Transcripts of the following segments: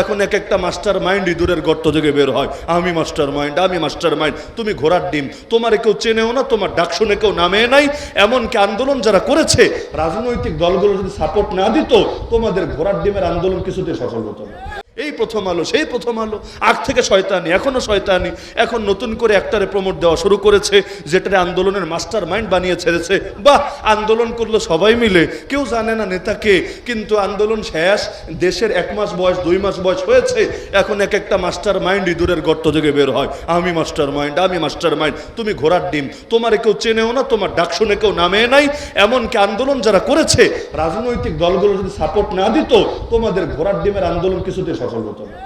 এখন এক একটা মাস্টার মাইন্ড ইঁদুরের গর্ত থেকে বের হয়। আমি মাস্টার মাইন্ড, আমি মাস্টার মাইন্ড। তুমি ঘোড়ার ডিম। তোমার কেউ চেনেও না, তোমার ডাক শুনে কেউ নামে নাই। এমনকি আন্দোলন যারা করেছে, রাজনৈতিক দলগুলো যদি সাপোর্ট না দিত, তোমাদের ঘোড়ার ডিমের আন্দোলন কিছুতে সফল হতো না। এই প্রথম আলো, সেই প্রথম আলো। আগ থেকে শয়তানি, এখনও শয়তানি। এখন নতুন করে একটারে প্রমোট দেওয়া শুরু করেছে, যেটারে আন্দোলনের মাস্টার মাইন্ড বানিয়ে ছেড়েছে। বাহ, আন্দোলন করল সবাই মিলে। কেউ জানে না নেতাকে, কিন্তু আন্দোলন শেষ, দেশের এক মাস বয়স, দুই মাস বয়স হয়েছে। এখন এক একটা মাস্টার মাইন্ড ইঁদুরের গর্ত থেকে বের হয়। আমি মাস্টার মাইন্ড আমি মাস্টার মাইন্ড তুমি ঘোড়ার ডিম। তোমার কেউ চেনেও না, তোমার ডাক শুনে কেউ নামে নাই। এমনকি আন্দোলন যারা করেছে, রাজনৈতিক দলগুলো যদি সাপোর্ট না দিত, তোমাদের ঘোড়ার ডিমের আন্দোলন কিছুতে সফল হতো না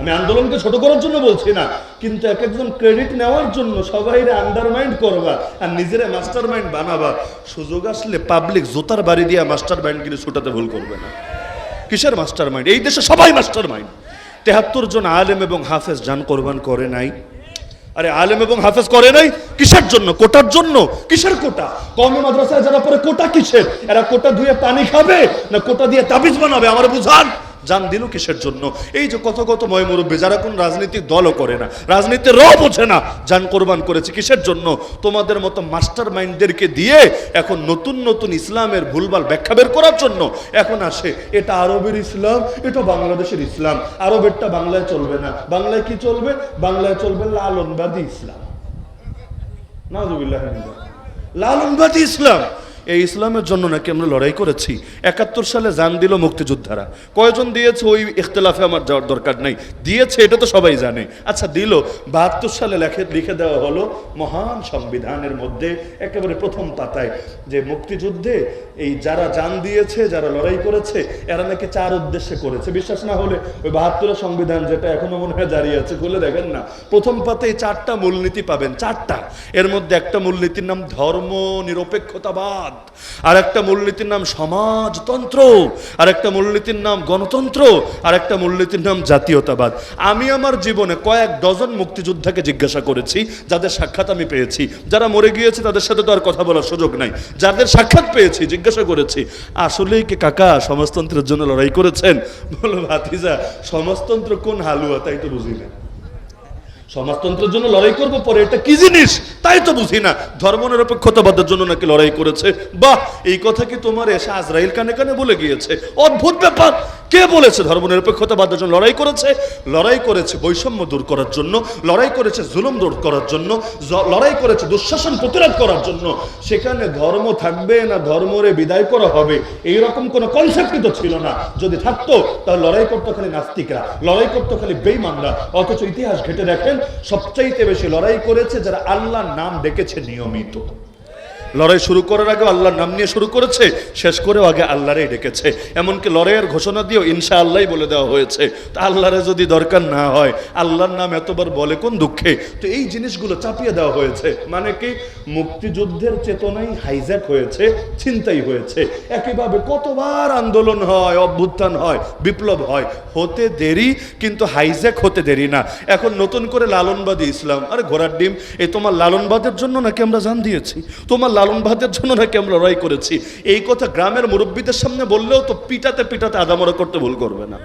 আমি আন্দোলনকে ছোট করার জন্য বলছি না, কিন্তু এক একজন ক্রেডিট নেওয়ার জন্য সবাই আন্ডারমাইন্ড করবা আর নিজেরা মাস্টার মাইন্ড বানাবা। সুযোগ আসলে পাবলিক জোতার বাড়ি দিয়ে মাস্টার মাইন্ড কিনে ছুটাতে ভুল করবে না। কিসের মাস্টার মাইন্ড এই দেশে সবাই মাস্টার মাইন্ড তেহাত্তর জন আলেম এবং হাফেজ জান কোরবান করে নাই। আরে আলেম এবং হাফেজ করে নাই? কিসের জন্য? কোটার জন্য? কিসের কোটা? কমে মাদ্রাসায় যারা পরে কোটা কিসের? এরা কোটা ধুয়ে পানি খাবে না কোটা দিয়ে তাবিজ বানাবে? আমার বুঝান। জান দিল কিসের জন্য? এই যে কত কত ময় মুরব্বী, যারা কোন রাজনীতিক দলও করে না, রাজনীতির র বোঝে না, জান কোরবান করেছে কিসের জন্য? তোমাদের মতো মাস্টার মাইন্ডদেরকে দিয়ে এখন নতুন নতুন ইসলামের ভুলভাল ব্যাখ্যা বের করার জন্য এখন আসে। এটা আরবের ইসলাম, এটা বাংলাদেশের ইসলাম। আরবেরটা বাংলায় চলবে না। বাংলায় কি চলবে? বাংলায় চলবে লালনবাদী ইসলাম। নাজুবিল্লাহ লালনবাদী ইসলাম। এই ইসলামের জন্য নাকি আমরা লড়াই করেছি? একাত্তর সালে জান দিল মুক্তিযোদ্ধারা। কয়জন দিয়েছে ওই ইখতলাফে আমার যাওয়ার দরকার নাই? দিয়েছে, এটা তো সবাই জানে। আচ্ছা দিল। বাহাত্তর সালে লেখে লিখে দেওয়া হলো মহান সংবিধানের মধ্যে একেবারে প্রথম পাতায় যে মুক্তিযুদ্ধে এই যারা জান দিয়েছে, যারা লড়াই করেছে, এরা নাকি চার উদ্দেশ্যে করেছে। বিশ্বাস না হলে ওই বাহাত্তরের সংবিধান যেটা এখনও মনে হয় দাঁড়িয়ে আছে, খুলে দেখেন না। প্রথম পাতায় চারটা মূলনীতি পাবেন। চারটা। এর মধ্যে একটা মূলনীতির নাম ধর্ম নিরপেক্ষতাবাদ আর একটা মূলনীতির নাম সমাজতন্ত্র, আর একটা মূলনীতির নাম গণতন্ত্র, আর একটা মূলনীতির নাম জাতীয়তাবাদ। আমি আমার জীবনে কয়েক ডজন মুক্তিযোদ্ধাকে জিজ্ঞাসা করেছি, যাদের সাক্ষাৎ আমি পেয়েছি। যারা মরে গিয়েছে, তাদের সাথে তো আর কথা বলার সুযোগ নাই। যাদের সাক্ষাৎ পেয়েছি, জিজ্ঞাসা করেছি, আসলেই কি কাকা সমাজতন্ত্রের জন্য লড়াই করেছেন? বলো ভাতিজা, সমাজতন্ত্র কোন হালুয়া, তাই তো বুঝি না। সমাজতন্ত্রের জন্য লড়াই করব পরে এটা কি জিনিস? তাই তো বুঝি না। ধর্ম নিরপেক্ষতাবাদের জন্য নাকি লড়াই করেছে? বাহ, এই কথা কি তোমার এসে আজরাইল কানে কানে বলে গিয়েছে? অদ্ভুত ব্যাপার। কে বলেছে ধর্ম নিরপেক্ষতাবাদের জন্য লড়াই করেছে? লড়াই করেছে বৈষম্য দূর করার জন্য, লড়াই করেছে জুলুম দূর করার জন্য লড়াই করেছে দুঃশাসন প্রতিরোধ করার জন্য। সেখানে ধর্ম থাকবে না, ধর্মরে বিদায় করা হবে। এই রকম কোনো কনসেপ্টই তো ছিল না। যদি থাকতো, তাহলে লড়াই করতো খালি নাস্তিকরা, লড়াই করতো খালি বেইমানরা অথচ ইতিহাস ঘেটে দেখেন, সবচাইতে বেশি লড়াই করেছে যারা আল্লাহর নাম ডেকেছে নিয়মিত। লড়াই শুরু করার আগে আল্লাহর নাম নিয়ে শুরু করেছে, শেষ করেও আগে আল্লাহরেই ডেকেছে। এমনকি লড়াইয়ের ঘোষণা দিয়েও ইনশা আল্লাহ বলে দেওয়া হয়েছে। তা আল্লাহরে যদি দরকার না হয়, আল্লাহর নাম এতবার বলে কোন দুঃখে? তো এই জিনিসগুলো চাপিয়ে দেওয়া হয়েছে। মানে কি? মুক্তিযুদ্ধের চেতনাই হাইজ্যাক হয়েছে চিন্তাই হয়েছে। একইভাবে কতবার আন্দোলন হয়, অভ্যুত্থান হয়, বিপ্লব হয়, হতে দেরি, কিন্তু হাইজ্যাক হতে দেরি না। এখন নতুন করে লালনবাদী ইসলাম। আরে ঘোড়ার ডিম, এই তোমার লালনবাদের জন্য নাকি আমরা জান দিয়েছি? তোমার লালনবাদের জন্য নাকি আমরা লড়াই করেছি? এই কথা গ্রামের মুরব্বীদের সামনে বললেও তো পিটাতে পিটাতে আদামরা করতে ভুল করবে না।